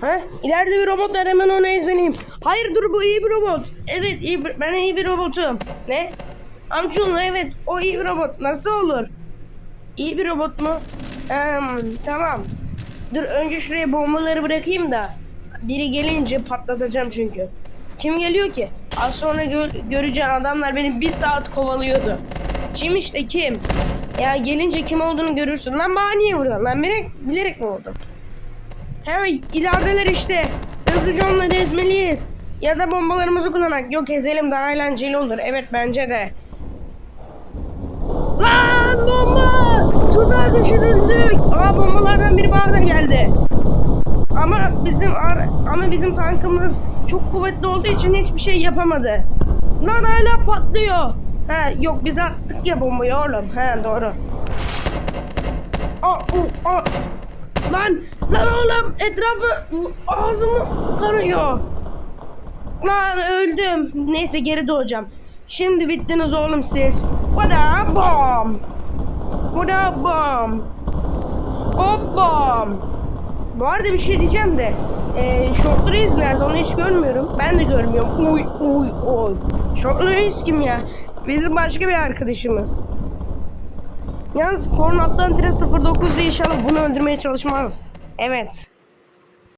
Ha? İleride bir robot var hemen onu ezmeliyim. Hayır dur bu iyi bir robot. Evet iyi bir, ben iyi bir robotum. Ne? Amcaoğlu evet o iyi bir robot. Nasıl olur? İyi bir robot mu? Eee, tamam. Dur önce şuraya bombaları bırakayım da. Biri gelince patlatacağım çünkü. Kim geliyor ki? Az sonra gör, göreceğin adamlar beni bir saat kovalıyordu. Kim işte kim? Ya gelince kim olduğunu görürsün. Lan bana niye vuruyorsun? Lan bilerek, bilerek mi vurdun? Hemen ilerideler işte. Hızlıca onları ezmeliyiz. Ya da bombalarımızı kullanarak. Yok ezelim daha eğlenceli olur. Evet bence de. Lan bomba! Tuzağa düşürüldük. Aa bombalardan biri bana geldi. Ama bizim ama bizim tankımız çok kuvvetli olduğu için hiçbir şey yapamadı. Lan hala patlıyor. Ha yok biz attık ya bombayı oğlum. Ha doğru. Aa, u, aa. Lan lan oğlum etrafı ağzımı kanıyor. Lan öldüm. Neyse geri doğacağım. Şimdi bittiniz oğlum siz. What a bomb. What a bomb. Hop bomb. Bu arada bir şey diyeceğim de. E, Şortlu Reis nerede onu hiç görmüyorum. Ben de görmüyorum. Uy uy uy. Şortlu Reis kim ya? Bizim başka bir arkadaşımız. Yalnız Korn Atlantre 09'da inşallah bunu öldürmeye çalışmaz. Evet.